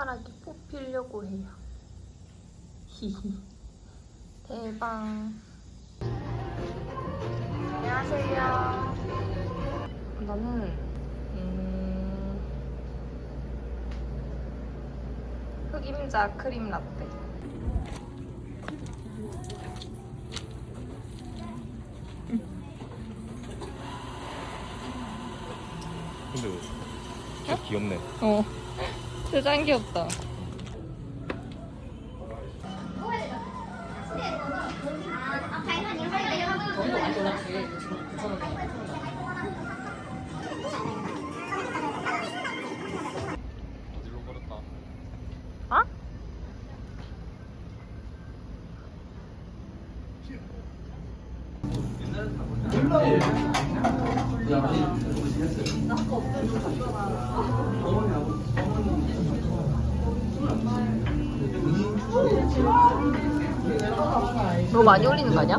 손가락이 뽑히려고 해요. 히히. 대박. 안녕하세요. 나는 음, 흑임자 크림 라떼. 근데 진짜 귀엽네. 어. 짱 귀엽다. 어디로 걸었다? 어? 너무 많이 올리는 거 아니야?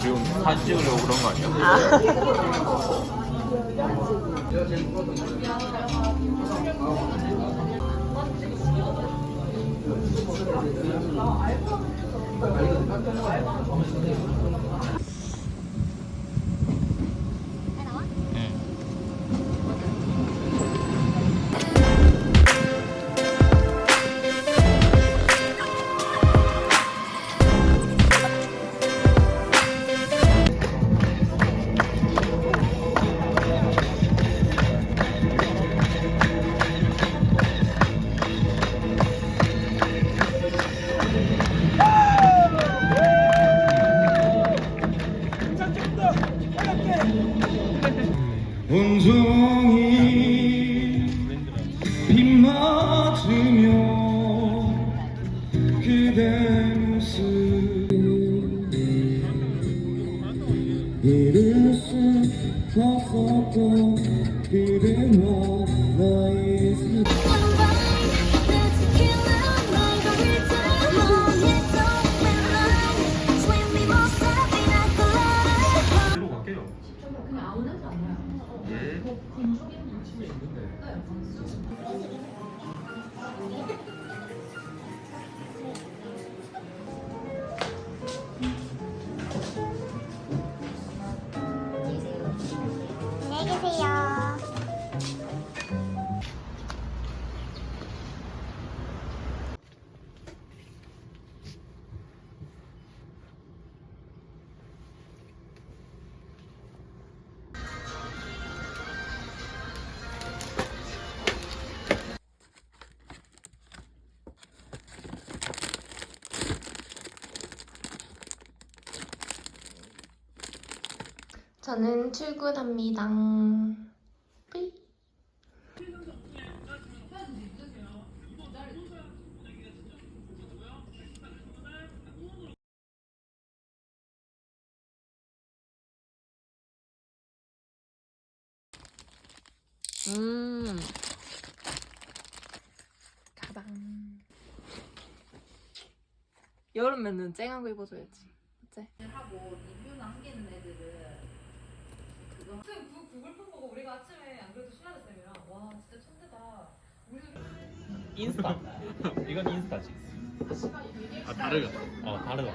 지금 사진 찍으려고 그런 거 아니야? 아. 이를 슬펐었 저는 출근합니다. 뿌이. 음. 가방. 여름에는 쨍한 거 입어줘야지. 어째? 하고 그거 그 구글 폰 보고 우리가 아침에 안 그래도 신라드 쌤이랑 와 진짜 천재다 인스타. 이건 인스타지. 아 다르다. 어 다르다.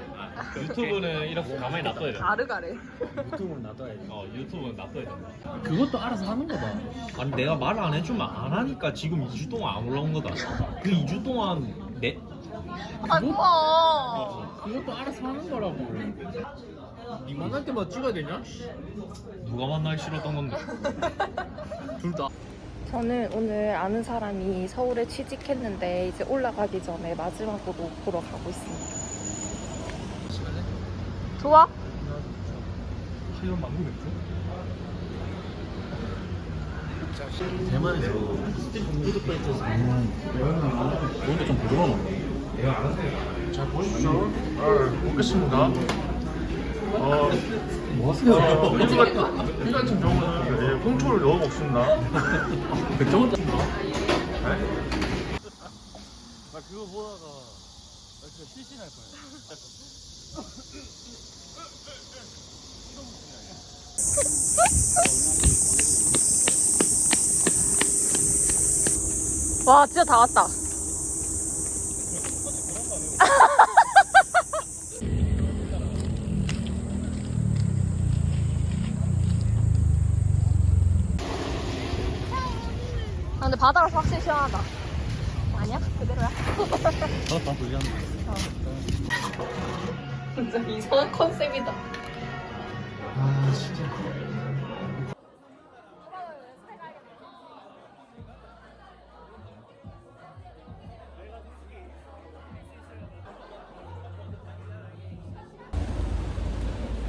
유튜브는 이렇게 가만히 놔둬야 돼. 다르가래. 유튜브는 놔둬야지. 어 유튜브는 놔둬야 된다. 그것도 알아서 하는 거다. 아니 내가 말 안 해주면 안 하니까 지금 2주 동안 안 올라온 거다. 그 2주 동안 내 아, 뭐. 그것도 알아서 하는 거라고. 니 만날 때마다 찍어야 되냐? 누가 만나기 싫었던 건데. 둘 다. 저는 오늘 아는 사람이 서울에 취직했는데 이제 올라가기 전에 마지막으로 보러 가고 있습니다. 좋아? 이런 망고 맥주? 대만에서 푸드플레이트에서 먹는 좀 부드러워. 자 보십시오 아, 먹겠습니다 어, 뭐 하세요? 어, 이 같은, 이 같은 홍초를 넣어 먹습니다 백종원 나 네? 그거 보다가 나 진짜 실신할 거야. 와 진짜 다 왔다. 바다라서 확실히 시원하다. 아니야? 그대로야? 저다 불리한 진짜 이상한 컨셉이다. 아 진짜.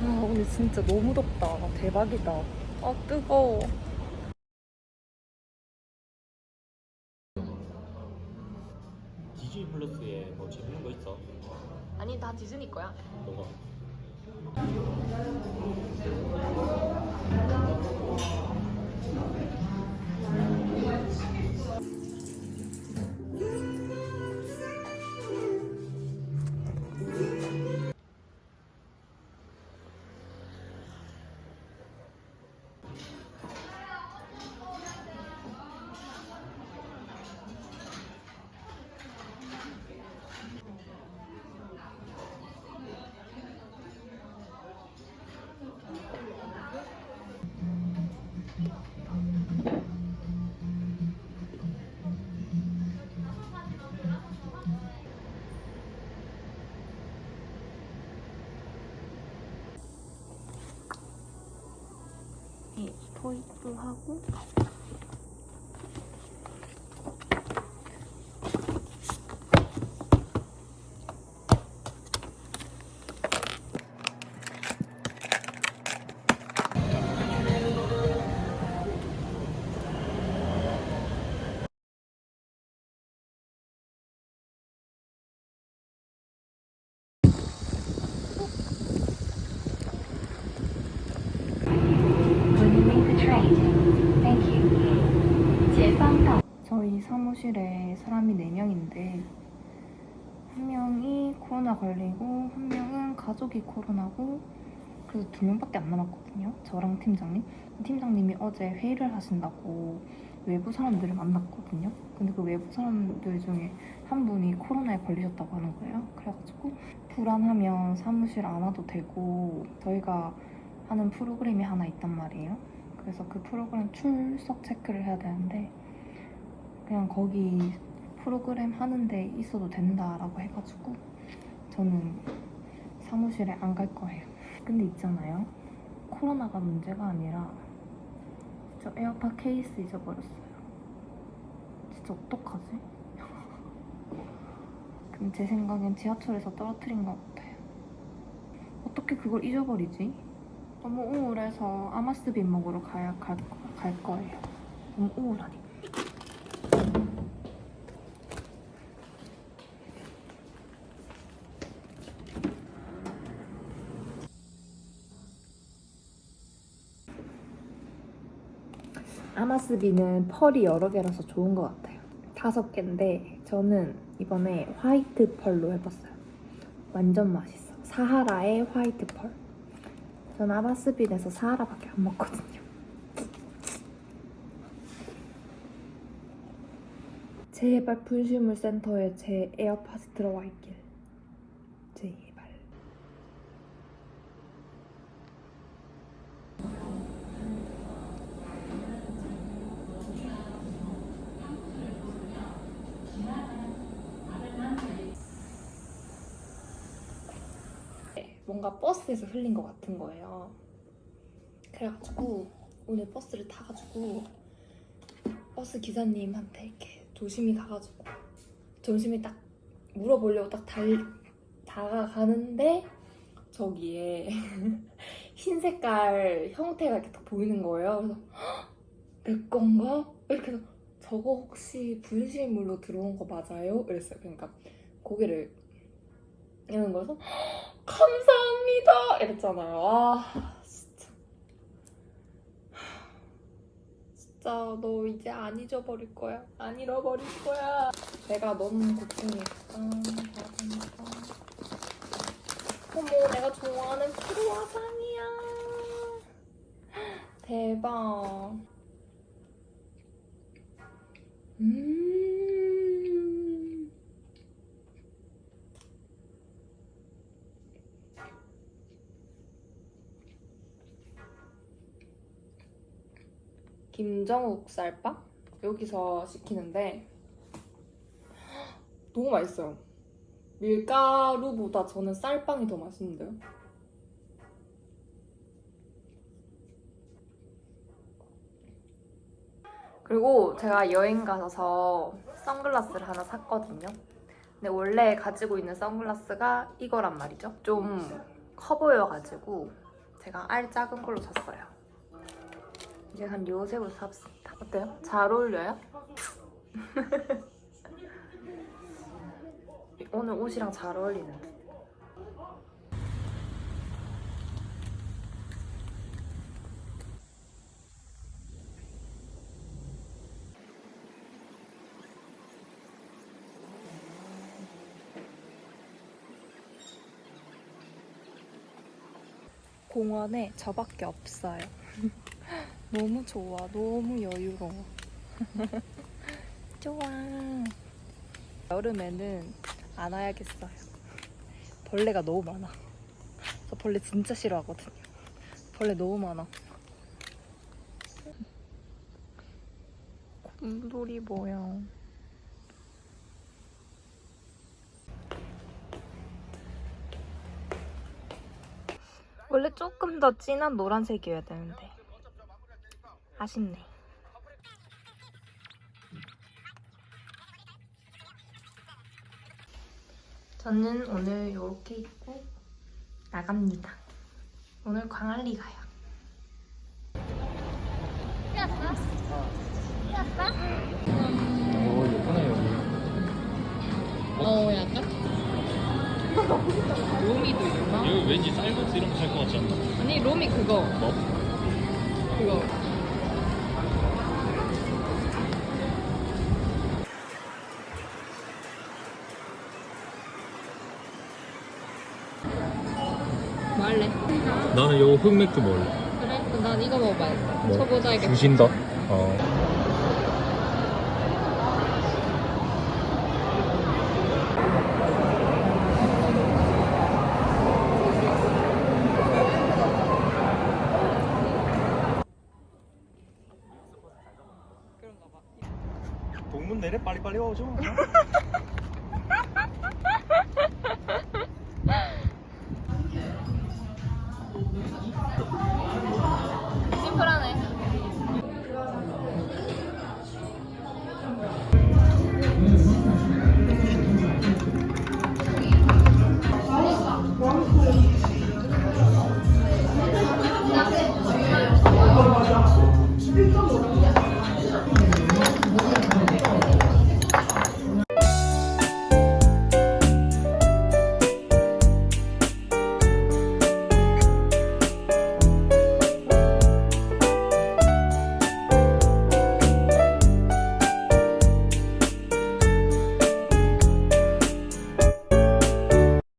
아, 오늘 진짜 너무 덥다. 대박이다. 아, 뜨거워. থাকুন 저희 사무실에 사람이 4명인데 한 명이 코로나 걸리고 한 명은 가족이 코로나고 그래서 두 명밖에 안 남았거든요. 저랑 팀장님. 팀장님이 어제 회의를 하신다고 외부 사람들을 만났거든요. 근데 그 외부 사람들 중에 한 분이 코로나에 걸리셨다고 하는 거예요. 그래가지고 불안하면 사무실 안 와도 되고 저희가 하는 프로그램이 하나 있단 말이에요. 그래서 그 프로그램 출석 체크를 해야 되는데 그냥 거기 프로그램 하는데 있어도 된다라고 해가지고 저는 사무실에 안 갈 거예요. 근데 있잖아요. 코로나가 문제가 아니라 저 에어팟 케이스 잊어버렸어요. 진짜 어떡하지? 근데 제 생각엔 지하철에서 떨어뜨린 것 같아요. 어떻게 그걸 잊어버리지? 너무 우울해서 아마스빈 먹으러 가야 갈, 갈 거예요. 너무 우울하니. 아마스비는 펄이 여러 개라서 좋은 것 같아요. 다섯 개인데 저는 이번에 화이트 펄로 해봤어요. 완전 맛있어. 사하라의 화이트 펄. 전 아마스빈에서 사하라밖에 안 먹거든요. 제발 분실물 센터에 제 에어팟이 들어와 있길. 제발. 뭔가 버스에서 흘린 것 같은 거예요. 그래가지고 오늘 버스를 타가지고 버스 기사님한테 이렇게 조심히 가가지고 조심히 딱 물어보려고 딱 달, 다가가는데 저기에 흰 색깔 형태가 이렇게 딱 보이는 거예요. 그래서 "헉, 내 건가? 이렇게 해서 저거 혹시 분실물로 들어온 거 맞아요? 이랬어요. 그러니까 고개를 이러는 거여서 감사합니다 이랬잖아요. 아 진짜 진짜 너 이제 안 잊어버릴 거야. 안 잃어버릴 거야. 내가 너무 걱정했다. 맞으니까. 어머 내가 좋아하는 크루아상이야. 대박. 음. 김정욱 쌀밥 여기서 시키는데 너무 맛있어요. 밀가루보다 저는 쌀빵이 더 맛있는데요. 그리고 제가 여행 가서 선글라스를 하나 샀거든요. 근데 원래 가지고 있는 선글라스가 이거란 말이죠. 좀 커 보여가지고 제가 알 작은 걸로 샀어요. 이제 한 요새부터 샀습니다. 어때요? 잘 어울려요? 오늘 옷이랑 잘 어울리는데. 공원에 저밖에 없어요. 너무 좋아. 너무 여유로워. 좋아. 여름에는 안 와야겠어요. 벌레가 너무 많아. 저 벌레 진짜 싫어하거든요. 벌레 너무 많아. 곰돌이 모양. 원래 조금 더 진한 노란색이어야 되는데 아쉽네. 저는 오늘 이렇게 입고 나갑니다. 오늘 광안리 가요. 오 예쁘네 여기. 어 약간 로미도 있나? 이거 왠지 쌀국수 이런 거 살 것 같지 않나? 아니 로미 그거 뭐? 그거 뭐 할래? 나는 요 흑맥주 먹을래. 그래? 그럼 난 이거 먹어봐야지 뭐? 초보자에게 주신다. 어. 동문 내래 빨리빨리 오죠.